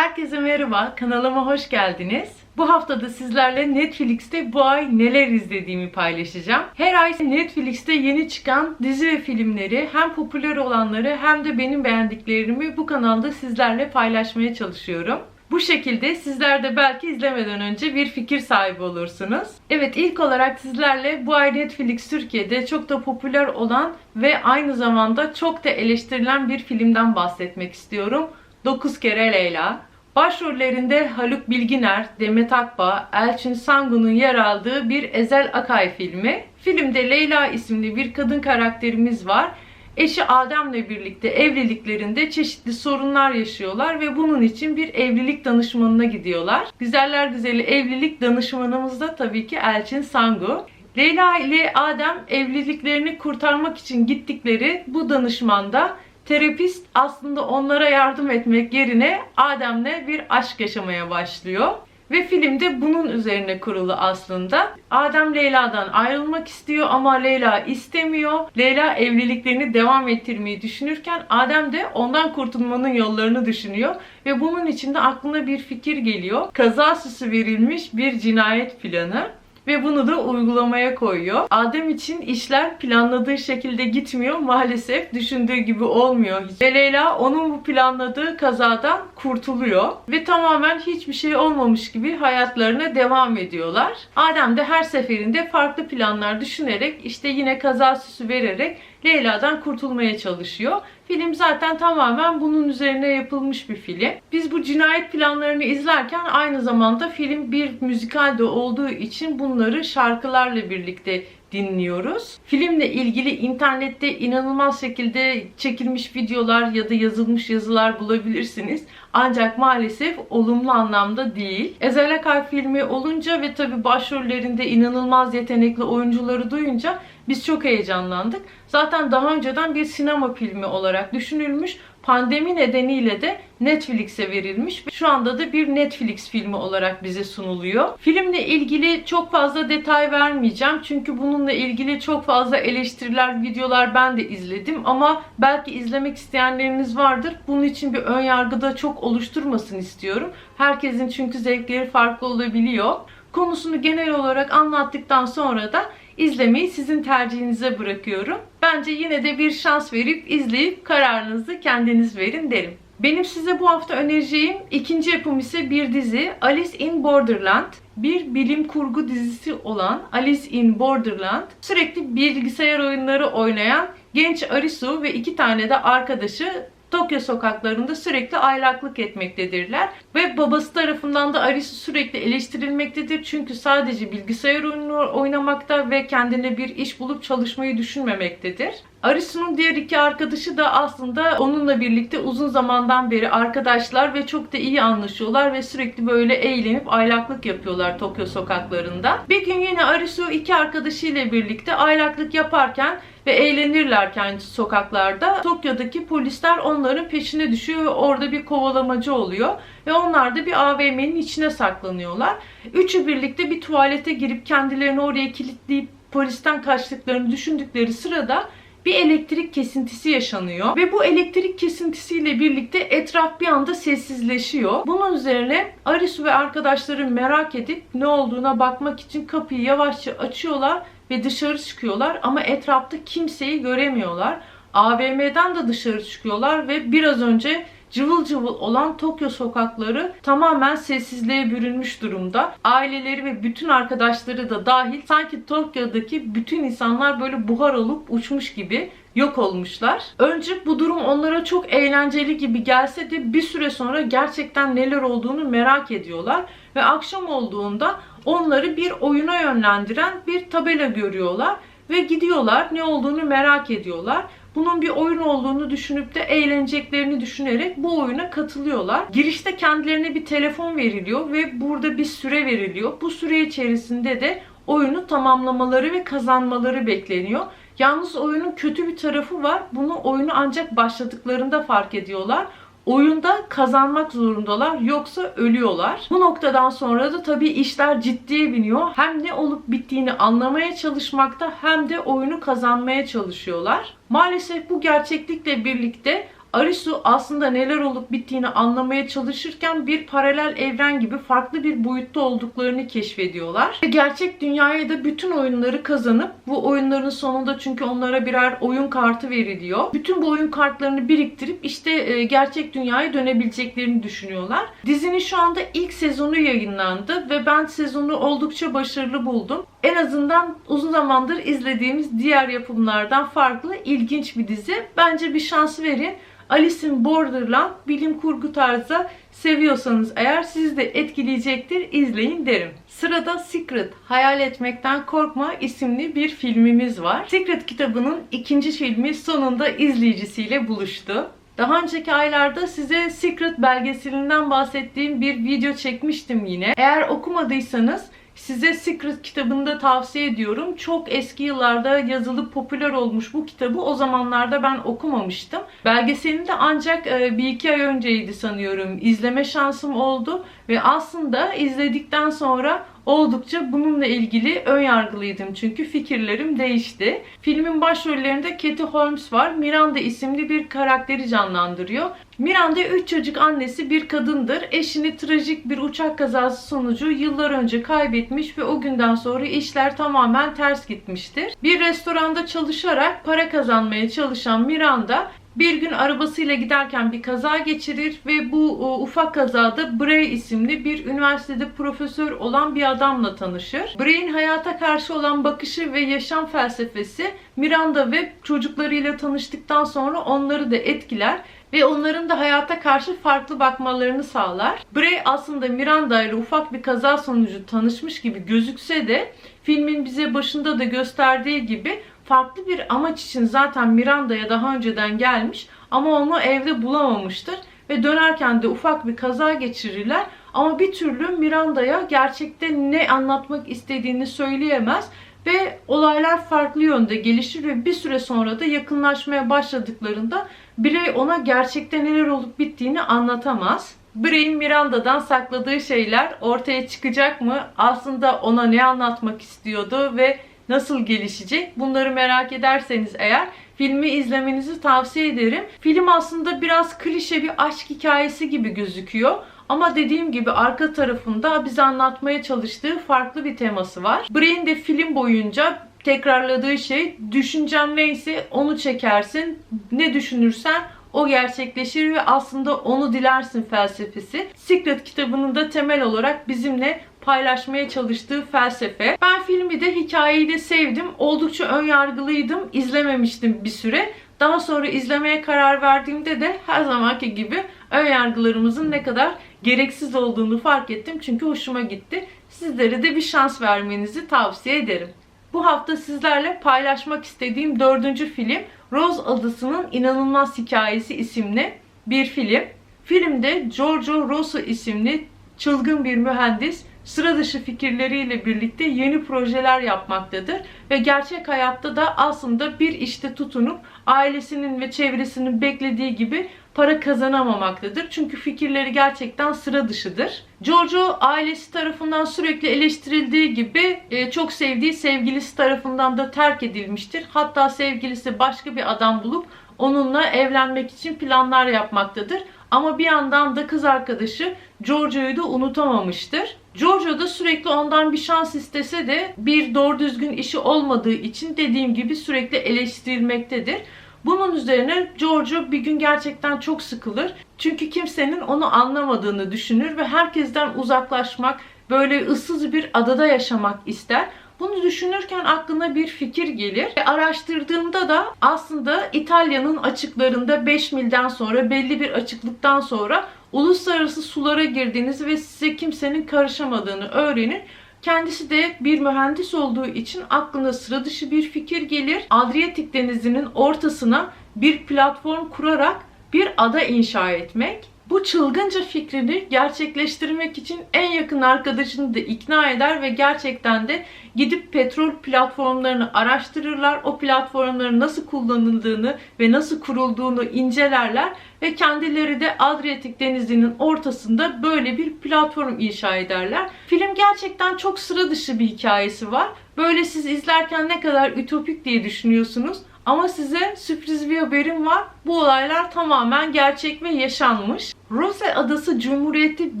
Herkese merhaba, kanalıma hoş geldiniz. Bu haftada sizlerle Netflix'te bu ay neler izlediğimi paylaşacağım. Her ay Netflix'te yeni çıkan dizi ve filmleri hem popüler olanları hem de benim beğendiklerimi bu kanalda sizlerle paylaşmaya çalışıyorum. Bu şekilde sizler de belki izlemeden önce bir fikir sahibi olursunuz. Evet ilk olarak sizlerle bu ay Netflix Türkiye'de çok da popüler olan ve aynı zamanda çok da eleştirilen bir filmden bahsetmek istiyorum. 9 kere Leyla. Başrollerinde Haluk Bilginer, Demet Akbağ, Elçin Sangu'nun yer aldığı bir Ezel Akay filmi. Filmde Leyla isimli bir kadın karakterimiz var. Eşi Adem'le birlikte evliliklerinde çeşitli sorunlar yaşıyorlar ve bunun için bir evlilik danışmanına gidiyorlar. Güzeller güzeli evlilik danışmanımız da tabii ki Elçin Sangu. Leyla ile Adem evliliklerini kurtarmak için gittikleri bu danışmanda terapist aslında onlara yardım etmek yerine Adem'le bir aşk yaşamaya başlıyor. Ve filmde bunun üzerine kurulu aslında. Adem Leyla'dan ayrılmak istiyor ama Leyla istemiyor. Leyla evliliklerini devam ettirmeyi düşünürken Adem de ondan kurtulmanın yollarını düşünüyor. Ve bunun için de aklına bir fikir geliyor. Kaza süsü verilmiş bir cinayet planı ve bunu da uygulamaya koyuyor. Adem için işler planladığı şekilde gitmiyor. Maalesef düşündüğü gibi olmuyor. Ve Leyla onun bu planladığı kazadan kurtuluyor ve tamamen hiçbir şey olmamış gibi hayatlarına devam ediyorlar. Adem de her seferinde farklı planlar düşünerek işte yine kaza süsü vererek Leyla'dan kurtulmaya çalışıyor. Film zaten tamamen bunun üzerine yapılmış bir film. Biz bu cinayet planlarını izlerken aynı zamanda film bir müzikal de olduğu için bunları şarkılarla birlikte dinliyoruz. Filmle ilgili internette inanılmaz şekilde çekilmiş videolar ya da yazılmış yazılar bulabilirsiniz. Ancak maalesef olumlu anlamda değil. Ezel Akay filmi olunca ve tabi başrollerinde inanılmaz yetenekli oyuncuları duyunca biz çok heyecanlandık. Zaten daha önceden bir sinema filmi olarak düşünülmüş. Pandemi nedeniyle de Netflix'e verilmiş. Şu anda da bir Netflix filmi olarak bize sunuluyor. Filmle ilgili çok fazla detay vermeyeceğim. Çünkü bununla ilgili çok fazla eleştiriler, videolar ben de izledim. Ama belki izlemek isteyenleriniz vardır. Bunun için bir ön yargıda çok oluşturmasın istiyorum. Herkesin çünkü zevkleri farklı olabiliyor. Konusunu genel olarak anlattıktan sonra da izlemeyi sizin tercihinize bırakıyorum. Bence yine de bir şans verip izleyip kararınızı kendiniz verin derim. Benim size bu hafta önereceğim ikinci yapım ise bir dizi Alice in Borderland. Bir bilim kurgu dizisi olan Alice in Borderland sürekli bilgisayar oyunları oynayan genç Arisu ve iki tane de arkadaşı Tokyo sokaklarında sürekli aylaklık etmektedirler. Ve babası tarafından da Arisu sürekli eleştirilmektedir. Çünkü sadece bilgisayar oyunu oynamakta ve kendine bir iş bulup çalışmayı düşünmemektedir. Arisu'nun diğer iki arkadaşı da aslında onunla birlikte uzun zamandan beri arkadaşlar ve çok da iyi anlaşıyorlar ve sürekli böyle eğlenip aylaklık yapıyorlar Tokyo sokaklarında. Bir gün yine Arisu iki arkadaşıyla birlikte aylaklık yaparken ve eğlenirlerken sokaklarda Tokyo'daki polisler onların peşine düşüyor ve orada bir kovalamacı oluyor ve onlar da bir AVM'nin içine saklanıyorlar. Üçü birlikte bir tuvalete girip kendilerini oraya kilitleyip polisten kaçtıklarını düşündükleri sırada bir elektrik kesintisi yaşanıyor ve bu elektrik kesintisiyle birlikte etraf bir anda sessizleşiyor. Bunun üzerine Arisu ve arkadaşları merak edip ne olduğuna bakmak için kapıyı yavaşça açıyorlar ve dışarı çıkıyorlar ama etrafta kimseyi göremiyorlar. AVM'den de dışarı çıkıyorlar ve biraz önce cıvıl cıvıl olan Tokyo sokakları tamamen sessizliğe bürünmüş durumda. Aileleri ve bütün arkadaşları da dahil sanki Tokyo'daki bütün insanlar böyle buhar olup uçmuş gibi yok olmuşlar. Önce bu durum onlara çok eğlenceli gibi gelse de bir süre sonra gerçekten neler olduğunu merak ediyorlar ve akşam olduğunda onları bir oyuna yönlendiren bir tabela görüyorlar ve gidiyorlar ne olduğunu merak ediyorlar bunun bir oyun olduğunu düşünüp de eğleneceklerini düşünerek bu oyuna katılıyorlar. Girişte kendilerine bir telefon veriliyor ve burada bir süre veriliyor. Bu süre içerisinde de oyunu tamamlamaları ve kazanmaları bekleniyor. Yalnız oyunun kötü bir tarafı var. Bunu oyunu ancak başladıklarında fark ediyorlar oyunda kazanmak zorundalar yoksa ölüyorlar. Bu noktadan sonra da tabii işler ciddiye biniyor. Hem ne olup bittiğini anlamaya çalışmakta hem de oyunu kazanmaya çalışıyorlar. Maalesef bu gerçeklikle birlikte Arisu aslında neler olup bittiğini anlamaya çalışırken bir paralel evren gibi farklı bir boyutta olduklarını keşfediyorlar. Ve gerçek dünyaya da bütün oyunları kazanıp bu oyunların sonunda çünkü onlara birer oyun kartı veriliyor. Bütün bu oyun kartlarını biriktirip işte e, gerçek dünyaya dönebileceklerini düşünüyorlar. Dizinin şu anda ilk sezonu yayınlandı ve ben sezonu oldukça başarılı buldum. En azından uzun zamandır izlediğimiz diğer yapımlardan farklı ilginç bir dizi. Bence bir şans verin. Alice in Borderland bilim kurgu tarzı seviyorsanız eğer sizi de etkileyecektir izleyin derim. Sırada Secret, Hayal Etmekten Korkma isimli bir filmimiz var. Secret kitabının ikinci filmi sonunda izleyicisiyle buluştu. Daha önceki aylarda size Secret belgeselinden bahsettiğim bir video çekmiştim yine. Eğer okumadıysanız Size Secret kitabını da tavsiye ediyorum. Çok eski yıllarda yazılıp popüler olmuş bu kitabı o zamanlarda ben okumamıştım. Belgeselini de ancak e, bir iki ay önceydi sanıyorum. İzleme şansım oldu ve aslında izledikten sonra oldukça bununla ilgili ön yargılıydım çünkü fikirlerim değişti. Filmin başrollerinde Katie Holmes var. Miranda isimli bir karakteri canlandırıyor. Miranda 3 çocuk annesi bir kadındır. Eşini trajik bir uçak kazası sonucu yıllar önce kaybetmiş ve o günden sonra işler tamamen ters gitmiştir. Bir restoranda çalışarak para kazanmaya çalışan Miranda bir gün arabasıyla giderken bir kaza geçirir ve bu o, ufak kazada Bray isimli bir üniversitede profesör olan bir adamla tanışır. Bray'in hayata karşı olan bakışı ve yaşam felsefesi Miranda ve çocuklarıyla tanıştıktan sonra onları da etkiler ve onların da hayata karşı farklı bakmalarını sağlar. Bray aslında Miranda ile ufak bir kaza sonucu tanışmış gibi gözükse de filmin bize başında da gösterdiği gibi farklı bir amaç için zaten Miranda'ya daha önceden gelmiş ama onu evde bulamamıştır ve dönerken de ufak bir kaza geçirirler ama bir türlü Miranda'ya gerçekte ne anlatmak istediğini söyleyemez ve olaylar farklı yönde gelişir ve bir süre sonra da yakınlaşmaya başladıklarında Bray ona gerçekte neler olup bittiğini anlatamaz. Bray'in Miranda'dan sakladığı şeyler ortaya çıkacak mı? Aslında ona ne anlatmak istiyordu ve nasıl gelişecek? Bunları merak ederseniz eğer filmi izlemenizi tavsiye ederim. Film aslında biraz klişe bir aşk hikayesi gibi gözüküyor. Ama dediğim gibi arka tarafında bize anlatmaya çalıştığı farklı bir teması var. Bray'in de film boyunca tekrarladığı şey düşüncen neyse onu çekersin. Ne düşünürsen o gerçekleşir ve aslında onu dilersin felsefesi. Secret kitabının da temel olarak bizimle paylaşmaya çalıştığı felsefe. Ben filmi de hikayeyi de sevdim. Oldukça ön yargılıydım. İzlememiştim bir süre. Daha sonra izlemeye karar verdiğimde de her zamanki gibi ön yargılarımızın ne kadar gereksiz olduğunu fark ettim. Çünkü hoşuma gitti. Sizlere de bir şans vermenizi tavsiye ederim. Bu hafta sizlerle paylaşmak istediğim dördüncü film Rose Adası'nın İnanılmaz Hikayesi isimli bir film. Filmde Giorgio Rosso isimli çılgın bir mühendis sıra dışı fikirleriyle birlikte yeni projeler yapmaktadır ve gerçek hayatta da aslında bir işte tutunup ailesinin ve çevresinin beklediği gibi para kazanamamaktadır. Çünkü fikirleri gerçekten sıra dışıdır. Giorgio ailesi tarafından sürekli eleştirildiği gibi e, çok sevdiği sevgilisi tarafından da terk edilmiştir. Hatta sevgilisi başka bir adam bulup onunla evlenmek için planlar yapmaktadır. Ama bir yandan da kız arkadaşı Giorgio'yu da unutamamıştır. Giorgio da sürekli ondan bir şans istese de bir doğru düzgün işi olmadığı için dediğim gibi sürekli eleştirilmektedir. Bunun üzerine Giorgio bir gün gerçekten çok sıkılır. Çünkü kimsenin onu anlamadığını düşünür ve herkesten uzaklaşmak, böyle ıssız bir adada yaşamak ister. Bunu düşünürken aklına bir fikir gelir. Ve araştırdığımda da aslında İtalya'nın açıklarında 5 milden sonra belli bir açıklıktan sonra uluslararası sulara girdiğinizi ve size kimsenin karışamadığını öğrenir. Kendisi de bir mühendis olduğu için aklına sıra dışı bir fikir gelir. Adriyatik denizinin ortasına bir platform kurarak bir ada inşa etmek. Bu çılgınca fikrini gerçekleştirmek için en yakın arkadaşını da ikna eder ve gerçekten de gidip petrol platformlarını araştırırlar. O platformların nasıl kullanıldığını ve nasıl kurulduğunu incelerler ve kendileri de Adriyatik Denizi'nin ortasında böyle bir platform inşa ederler. Film gerçekten çok sıra dışı bir hikayesi var. Böyle siz izlerken ne kadar ütopik diye düşünüyorsunuz Ama size sürpriz bir haberim var. Bu olaylar tamamen gerçek ve yaşanmış. Rose Adası Cumhuriyeti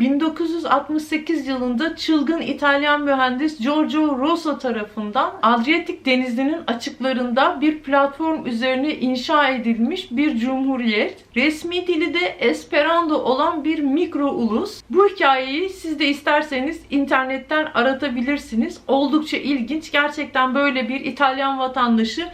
1968 yılında çılgın İtalyan mühendis Giorgio Rosso tarafından Adriyatik Denizi'nin açıklarında bir platform üzerine inşa edilmiş bir cumhuriyet. Resmi dili de Esperanto olan bir mikro ulus. Bu hikayeyi siz de isterseniz internetten aratabilirsiniz. Oldukça ilginç. Gerçekten böyle bir İtalyan vatandaşı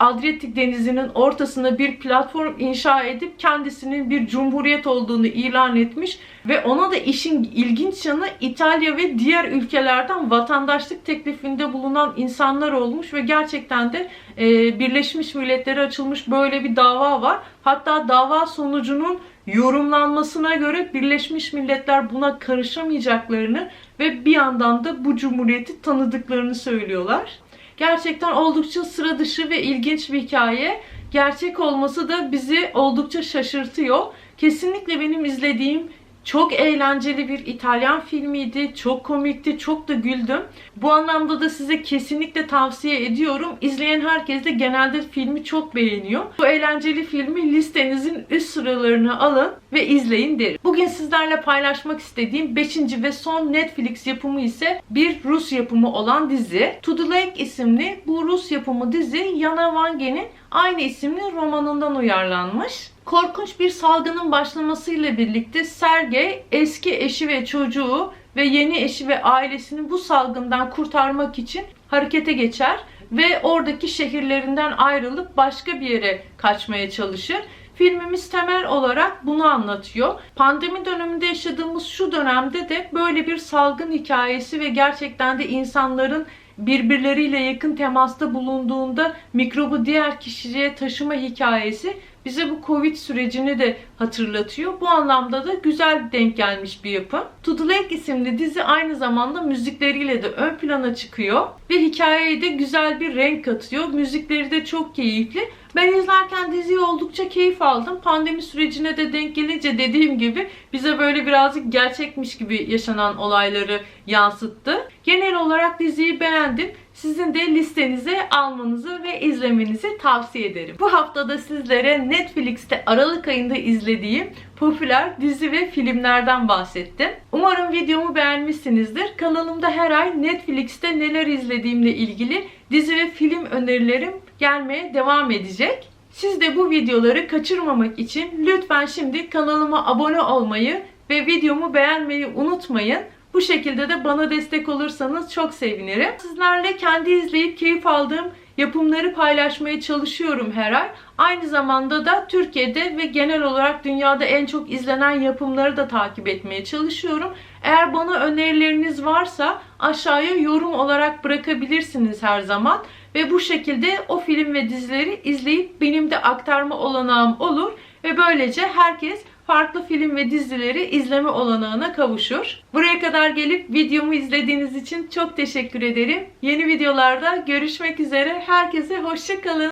Adriyatik Denizi'nin ortasına bir platform inşa edip kendisinin bir cumhuriyet olduğunu ilan etmiş ve ona da işin ilginç yanı İtalya ve diğer ülkelerden vatandaşlık teklifinde bulunan insanlar olmuş ve gerçekten de e, Birleşmiş Milletler'e açılmış böyle bir dava var. Hatta dava sonucunun yorumlanmasına göre Birleşmiş Milletler buna karışamayacaklarını ve bir yandan da bu cumhuriyeti tanıdıklarını söylüyorlar. Gerçekten oldukça sıra dışı ve ilginç bir hikaye. Gerçek olması da bizi oldukça şaşırtıyor. Kesinlikle benim izlediğim çok eğlenceli bir İtalyan filmiydi. Çok komikti. Çok da güldüm. Bu anlamda da size kesinlikle tavsiye ediyorum. İzleyen herkes de genelde filmi çok beğeniyor. Bu eğlenceli filmi listenizin üst sıralarına alın ve izleyin derim. Bugün sizlerle paylaşmak istediğim 5. ve son Netflix yapımı ise bir Rus yapımı olan dizi. To the Lake isimli bu Rus yapımı dizi Yana Vange'nin aynı isimli romanından uyarlanmış. Korkunç bir salgının başlamasıyla birlikte Sergey eski eşi ve çocuğu ve yeni eşi ve ailesini bu salgından kurtarmak için harekete geçer ve oradaki şehirlerinden ayrılıp başka bir yere kaçmaya çalışır. Filmimiz temel olarak bunu anlatıyor. Pandemi döneminde yaşadığımız şu dönemde de böyle bir salgın hikayesi ve gerçekten de insanların birbirleriyle yakın temasta bulunduğunda mikrobu diğer kişiye taşıma hikayesi bize bu Covid sürecini de hatırlatıyor. Bu anlamda da güzel denk gelmiş bir yapım. To the Lake isimli dizi aynı zamanda müzikleriyle de ön plana çıkıyor ve hikayeye de güzel bir renk katıyor. Müzikleri de çok keyifli. Ben izlerken diziyi oldukça keyif aldım. Pandemi sürecine de denk gelince dediğim gibi bize böyle birazcık gerçekmiş gibi yaşanan olayları yansıttı. Genel olarak diziyi beğendim. Sizin de listenize almanızı ve izlemenizi tavsiye ederim. Bu haftada sizlere Netflix'te Aralık ayında izlediğim popüler dizi ve filmlerden bahsettim. Umarım videomu beğenmişsinizdir. Kanalımda her ay Netflix'te neler izlediğimle ilgili dizi ve film önerilerim gelmeye devam edecek. Siz de bu videoları kaçırmamak için lütfen şimdi kanalıma abone olmayı ve videomu beğenmeyi unutmayın. Bu şekilde de bana destek olursanız çok sevinirim. Sizlerle kendi izleyip keyif aldığım yapımları paylaşmaya çalışıyorum her ay. Aynı zamanda da Türkiye'de ve genel olarak dünyada en çok izlenen yapımları da takip etmeye çalışıyorum. Eğer bana önerileriniz varsa aşağıya yorum olarak bırakabilirsiniz her zaman. Ve bu şekilde o film ve dizileri izleyip benim de aktarma olanağım olur. Ve böylece herkes farklı film ve dizileri izleme olanağına kavuşur. Buraya kadar gelip videomu izlediğiniz için çok teşekkür ederim. Yeni videolarda görüşmek üzere. Herkese hoşçakalın.